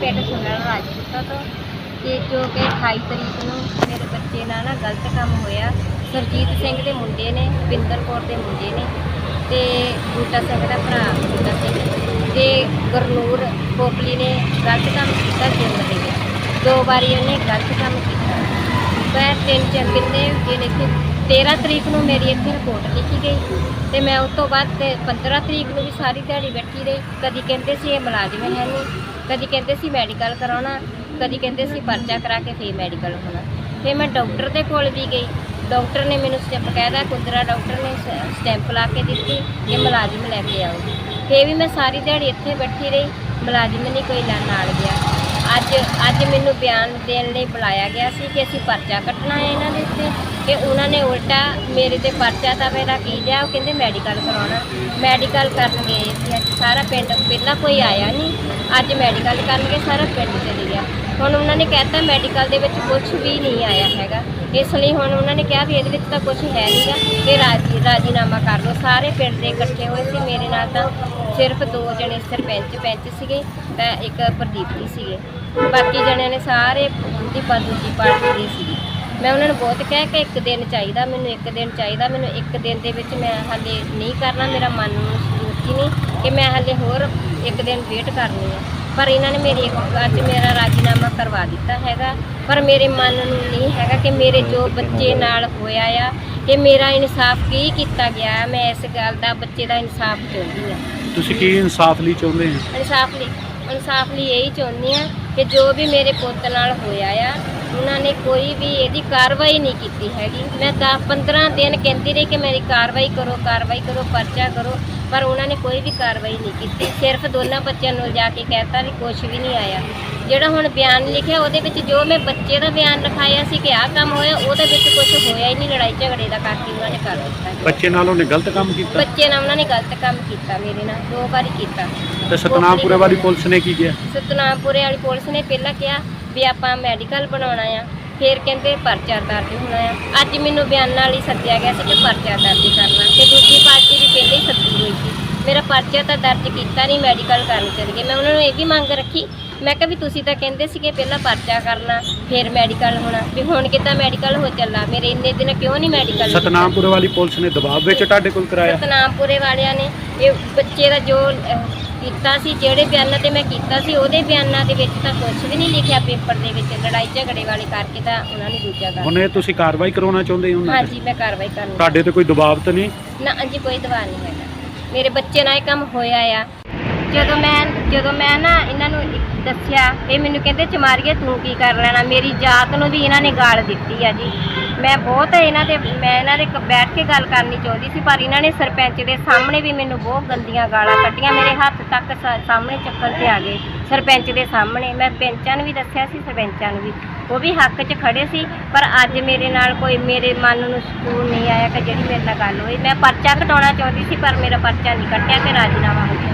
ਪਿੰਡ ਸੁਣਨ ਰਾਜਪੂਤਾ ਤੋਂ ਤੇ ਜੋ ਕਿ 28 ਤਰੀਕ ਨੂੰ ਮੇਰੇ ਬੱਚੇ ਨਾਲ ਨਾ ਗਲਤ ਕੰਮ ਹੋਇਆ। ਸਰਜੀਤ ਸਿੰਘ ਦੇ ਮੁੰਡੇ ਨੇ, ਬਿੰਦਰ ਕੌਰ ਦੇ ਮੁੰਡੇ ਨੇ ਤੇ ਬੂਟਾ ਸਿੰਘ ਦਾ ਭਰਾ ਬੂਟਾ ਸਿੰਘ ਤੇ ਗੁਰਨੂਰ ਕੋਪਲੀ ਨੇ ਗਲਤ ਕੰਮ ਕੀਤਾ ਜਿੰਮ ਦੇ ਵਿੱਚ। ਦੋ ਵਾਰੀ ਉਹਨੇ ਗਲਤ ਕੰਮ ਕੀਤਾ। ਮੈਂ ਤਿੰਨ ਚਾਰ ਕਿੰਨੇ ਦਿਨ ਇੱਥੇ 13 ਤਰੀਕ ਨੂੰ ਮੇਰੀ ਇੱਥੇ ਰਿਪੋਰਟ ਲਿਖੀ ਗਈ ਤੇ ਮੈਂ ਉਸ ਤੋਂ ਬਾਅਦ ਤੇ 15 ਤਰੀਕ ਨੂੰ ਵੀ ਸਾਰੀ ਦਿਹਾੜੀ ਬੈਠੀ ਰਹੀ। ਕਦੀ ਕਹਿੰਦੇ ਸੀ ਇਹ ਮੁਲਾਜ਼ਮ ਹੈ ਨਹੀਂ ਕਦੀ ਕਹਿੰਦੇ ਸੀ ਮੈਡੀਕਲ ਕਰਾਉਣਾ, ਕਦੀ ਕਹਿੰਦੇ ਸੀ ਪਰਚਾ ਕਰਾ ਕੇ ਫੇਰ ਮੈਡੀਕਲ ਹੋਣਾ। ਫਿਰ ਮੈਂ ਡਾਕਟਰ ਦੇ ਕੋਲ ਵੀ ਗਈ। ਡਾਕਟਰ ਨੇ ਮੈਨੂੰ ਸਟੈਂਪ ਕਹਿਦਾ ਕੁੰਦਰਾ ਡਾਕਟਰ ਨੇ ਸ- ਸਟੈਂਪ ਲਾ ਕੇ ਦਿੱਤੀ ਕਿ ਮੁਲਾਜ਼ਮ ਲੈ ਕੇ ਆਓ। ਫੇਰ ਵੀ ਮੈਂ ਸਾਰੀ ਦਿਹਾੜੀ ਇੱਥੇ ਬੈਠੀ ਰਹੀ, ਮੁਲਾਜ਼ਮ ਨਹੀਂ ਕੋਈ ਨਾਲ ਗਿਆ। ਅੱਜ ਅੱਜ ਮੈਨੂੰ ਬਿਆਨ ਦੇਣ ਲਈ ਬੁਲਾਇਆ ਗਿਆ ਸੀ ਕਿ ਅਸੀਂ ਪਰਚਾ ਕੱਟਣਾ ਹੈ ਇਹਨਾਂ ਦੇ ਉੱਤੇ, ਕਿ ਉਹਨਾਂ ਨੇ ਉਲਟਾ ਮੇਰੇ ਤੇ ਪਰਚਾ ਤਾਂ ਮੇਰਾ ਕੀ ਲਿਆ, ਉਹ ਕਹਿੰਦੇ ਮੈਡੀਕਲ ਕਰਾਉਣਾ। ਮੈਡੀਕਲ ਕਰਨ ਗਏ ਸੀ। ਅੱਜ ਸਾਰਾ ਪਿੰਡ, ਪਹਿਲਾਂ ਕੋਈ ਆਇਆ ਨਹੀਂ ਅੱਜ ਮੈਡੀਕਲ ਕਰਨਗੇ, ਸਾਰਾ ਪਿੰਡ ਚਲੇ ਗਿਆ। ਹੁਣ ਉਹਨਾਂ ਨੇ ਕਹਿਤਾ ਮੈਡੀਕਲ ਦੇ ਵਿੱਚ ਕੁਝ ਵੀ ਨਹੀਂ ਆਇਆ ਹੈਗਾ। ਇਸ ਲਈ ਹੁਣ ਉਹਨਾਂ ਨੇ ਕਿਹਾ ਵੀ ਇਹਦੇ ਵਿੱਚ ਤਾਂ ਕੁਝ ਹੈ ਨਹੀਂਗਾ ਕਿ ਰਾਜੀ ਰਾਜੀਨਾਮਾ ਕਰ ਲਓ। ਸਾਰੇ ਪਿੰਡ ਦੇ ਇਕੱਠੇ ਹੋਏ ਸੀ। ਮੇਰੇ ਨਾਲ ਤਾਂ ਸਿਰਫ ਦੋ ਜਣੇ ਸਰਪੰਚ ਪੈਂਚ ਸੀਗੇ, ਤਾਂ ਇੱਕ ਪ੍ਰਦੀਪ ਜੀ ਸੀਗੇ। ਬਾਕੀ ਜਣਿਆਂ ਨੇ ਸਾਰੇ ਦੀ ਦੂਜੀ ਪਾਰਟੀ ਦੇ ਸੀਗੇ। ਮੈਂ ਉਹਨਾਂ ਨੂੰ ਬਹੁਤ ਕਿਹਾ ਕਿ ਇੱਕ ਦਿਨ ਚਾਹੀਦਾ ਮੈਨੂੰ, ਇੱਕ ਦਿਨ ਚਾਹੀਦਾ ਮੈਨੂੰ, ਇੱਕ ਦਿਨ ਦੇ ਵਿੱਚ ਮੈਂ ਹਾਲੇ ਨਹੀਂ ਕਰਨਾ। ਮੇਰਾ ਮਨ ਨੂੰ ਸੂਰਤੀ ਨਹੀਂ ਕਿ ਮੈਂ ਹਾਲੇ ਹੋਰ ਇੱਕ ਦਿਨ ਵੇਟ ਕਰਨੀ ਹੈ ਪਰ ਇਹਨਾਂ ਨੇ ਮੇਰੀ ਅੱਜ ਮੇਰਾ ਰਾਜੀਨਾਮਾ ਕਰਵਾ ਦਿੱਤਾ ਹੈਗਾ। ਪਰ ਮੇਰੇ ਮਨ ਨੂੰ ਨਹੀਂ ਹੈਗਾ ਕਿ ਮੇਰੇ ਜੋ ਬੱਚੇ ਨਾਲ ਹੋਇਆ ਆ ਕਿ ਮੇਰਾ ਇਨਸਾਫ ਕੀ ਕੀਤਾ ਗਿਆ ਹੈ। ਮੈਂ ਇਸ ਗੱਲ ਦਾ ਬੱਚੇ ਦਾ ਇਨਸਾਫ ਚਾਹੁੰਦੀ ਹਾਂ ਤੁਸੀਂ ਕੀ ਇਨਸਾਫ ਲਈ ਚਾਹੁੰਦੇ ਹੋ? ਇਨਸਾਫ ਲਈ ਇਨਸਾਫ ਲਈ ਇਹੀ ਚਾਹੁੰਦੀ ਆ ਕਿ ਜੋ ਵੀ ਮੇਰੇ ਪੁੱਤ ਨਾਲ ਹੋਇਆ ਆ ਉਹਨਾਂ ਨੇ ਕੋਈ ਵੀ ਇਹਦੀ ਕਾਰਵਾਈ ਨਹੀਂ ਕੀਤੀ ਹੈਗੀ। ਮੈਂ 10 15 ਦਿਨ ਕਹਿੰਦੀ ਰਹੀ ਕਿ ਮੇਰੀ ਕਾਰਵਾਈ ਕਰੋ ਕਾਰਵਾਈ ਕਰੋ ਪਰਚਾ ਕਰੋ ਪਰ ਉਹਨਾਂ ਨੇ ਕੋਈ ਵੀ ਕਾਰਵਾਈ ਨਹੀਂ ਕੀਤੀ। ਸਿਰਫ ਦੋਨਾਂ ਬੱਚਿਆਂ ਨੂੰ ਜਾ ਕੇ ਕਹਿਤਾ ਵੀ ਕੁਝ ਵੀ ਨਹੀਂ ਆਇਆ। ਜਿਹੜਾ ਹੁਣ ਬਿਆਨ ਲਿਖਿਆ ਉਹਦੇ ਵਿੱਚ ਜੋ ਮੈਂ ਬੱਚੇ ਦਾ ਬਿਆਨ ਲਿਖਾਇਆ ਸੀ ਕਿ ਆਹ ਕੰਮ ਹੋਇਆ ਉਹਦੇ ਵਿੱਚ ਕੁਝ ਹੋਇਆ ਹੀ ਨਹੀਂ ਲੜਾਈ ਝਗੜੇ ਦਾ ਕਰਕੇ ਉਹਨਾਂ ਨੇ ਕਰ ਦਿੱਤਾ ਬੱਚੇ ਨਾਲ ਉਹਨੇ ਗਲਤ ਕੰਮ ਕੀਤਾ? ਬੱਚੇ ਨਾਲ ਉਹਨਾਂ ਨੇ ਗਲਤ ਕੰਮ ਕੀਤਾ ਮੇਰੇ ਨਾਲ ਦੋ ਵਾਰੀ ਕੀਤਾ। ਤੇ ਸਤਨਾਮਪੁਰੇ ਵਾਲੀ ਪੁਲਿਸ ਨੇ ਕੀ ਕਿਹਾ? ਸਤਨਾਮਪੁਰੇ ਵਾਲੀ ਪੁਲਿਸ ਨੇ ਪਹਿਲਾਂ ਕਿਹਾ ਵੀ ਆਪਾਂ ਮੈਡੀਕਲ ਬਣਾਉਣਾ ਆ। ਫਿਰ ਕਹਿੰਦੇ ਪਰਚਾ ਦਰਜ ਹੋਣਾ ਆ। ਅੱਜ ਮੈਨੂੰ ਬਿਆਨਾਂ ਨਾਲ ਹੀ ਸੱਦਿਆ ਗਿਆ ਸੀ ਕਿ ਪਰਚਾ ਦਰਜ ਕਰਨਾ। ਤੇ ਦੂਜੀ ਪਾਰਟੀ ਵੀ ਪਹਿਲਾਂ ਹੀ ਸੱਦੀ ਹੋਈ ਸੀ। ਮੇਰਾ ਪਰਚਾ ਤਾਂ ਦਰਜ ਕੀਤਾ ਨਹੀਂ ਮੈਡੀਕਲ ਕਰਨ ਚਲੇ ਗਏ ਮੈਂ ਉਹਨਾਂ ਨੂੰ ਇਹ ਵੀ ਮੰਗ ਰੱਖੀ। ਮੈਂ ਕਿਹਾ ਵੀ ਤੁਸੀਂ ਤਾਂ ਕਹਿੰਦੇ ਸੀ ਕਿ ਪਹਿਲਾਂ ਪਰਚਾ ਕਰਨਾ ਫਿਰ ਮੈਡੀਕਲ ਹੋਣਾ। ਵੀ ਹੁਣ ਕਿੱਦਾਂ ਮੈਡੀਕਲ ਹੋ ਚੱਲਾ? ਮੇਰੇ ਇੰਨੇ ਦਿਨ ਕਿਉਂ ਨਹੀਂ ਮੈਡੀਕਲ ਸਤਨਾਮਪੁਰੇ ਵਾਲੀ ਪੁਲਿਸ ਨੇ ਦਬਾਅ ਵਿੱਚ ਤੁਹਾਡੇ ਕੋਲ ਕਰਾਇਆ? ਸਤਨਾਮਪੁਰੇ ਵਾਲਿਆਂ ਨੇ। ਇਹ ਬੱਚੇ ਦਾ ਜੋ ਅਹ, ਕੀਤਾ ਸੀ ਜਿਹੜੇ ਬਿਆਨਾਂ ਤੇ ਮੈਂ ਕੀਤਾ ਸੀ ਉਹਦੇ ਬਿਆਨਾਂ ਦੇ ਵਿੱਚ ਤਾਂ ਕੁਝ ਵੀ ਨਹੀਂ ਲਿਖਿਆ ਪੇਪਰ ਦੇ ਵਿੱਚ ਲੜਾਈ ਝਗੜੇ ਵਾਲੇ ਕਰਕੇ ਤਾਂ ਉਹਨਾਂ ਨੇ ਦੂਜਾ ਕਰ ਹੁਣ ਇਹ ਤੁਸੀਂ ਕਾਰਵਾਈ ਕਰਾਉਣਾ ਚਾਹੁੰਦੇ ਹੋ ਉਹਨਾਂ ਤੇ? ਹਾਂਜੀ ਮੈਂ ਕਾਰਵਾਈ ਕਰਨੀ ਤੁਹਾਡੇ ਤੇ ਕੋਈ ਦਬਾਅ ਤਾਂ ਨਹੀਂ? ਨਾ ਹਾਂਜੀ ਕੋਈ ਦਵਾ ਨਹੀਂ ਹੈਗਾ। ਮੇਰੇ ਬੱਚੇ ਨਾਲ ਇਹ ਕੰਮ ਹੋਇਆ ਆ। ਜਦੋਂ ਮੈਂ ਜਦੋਂ ਮੈਂ ਨਾ ਇਹਨਾਂ ਨੂੰ ਇੱਕ ਦੱਸਿਆ ਇਹ ਮੈਨੂੰ ਕਹਿੰਦੇ ਚਮਾਰੀਏ ਤੂੰ ਕੀ ਕਰ ਲੈਣਾ? ਮੇਰੀ ਜਾਤ ਨੂੰ ਵੀ ਇਹਨਾਂ ਨੇ ਗਾਲ ਦਿੱਤੀ ਆ ਜੀ। ਮੈਂ ਬਹੁਤ ਇਹਨਾਂ ਦੇ ਮੈਂ ਇਹਨਾਂ ਦੇ ਕ- ਬੈਠ ਕੇ ਗੱਲ ਕਰਨੀ ਚਾਹੁੰਦੀ ਸੀ, ਪਰ ਇਹਨਾਂ ਨੇ ਸਰਪੰਚ ਦੇ ਸਾਹਮਣੇ ਵੀ ਮੈਨੂੰ ਬਹੁਤ ਗੰਦੀਆਂ ਗਾਲਾਂ ਕੱਢੀਆਂ, ਮੇਰੇ ਹੱਥ ਤੱਕ ਸਾਹਮਣੇ ਚੱਕਰ ਤੇ ਆ ਗਏ ਸਰਪੰਚ ਦੇ ਸਾਹਮਣੇ। ਮੈਂ ਪੈਂਚਾਂ ਨੂੰ ਵੀ ਦੱਸਿਆ ਸੀ, ਸਰਪੰਚਾਂ ਨੂੰ ਵੀ। ਉਹ ਵੀ ਹੱਕ 'ਚ ਖੜੇ ਸੀ, ਪਰ ਅੱਜ ਮੇਰੇ ਨਾਲ ਕੋਈ ਮੇਰੇ ਮਨ ਨੂੰ ਸਕੂਨ ਨਹੀਂ ਆਇਆ ਕਿ ਜਿਹੜੀ ਮੇਰੇ ਨਾਲ ਗੱਲ ਹੋਈ। ਮੈਂ ਪਰਚਾ ਕਟਾਉਣਾ ਚਾਹੁੰਦੀ ਸੀ, ਪਰ ਮੇਰਾ ਪਰਚਾ ਨਹੀਂ ਕੱਟਿਆ ਕਿ ਰਾਜੀਨਾਮਾ ਹੋ ਗਿਆ।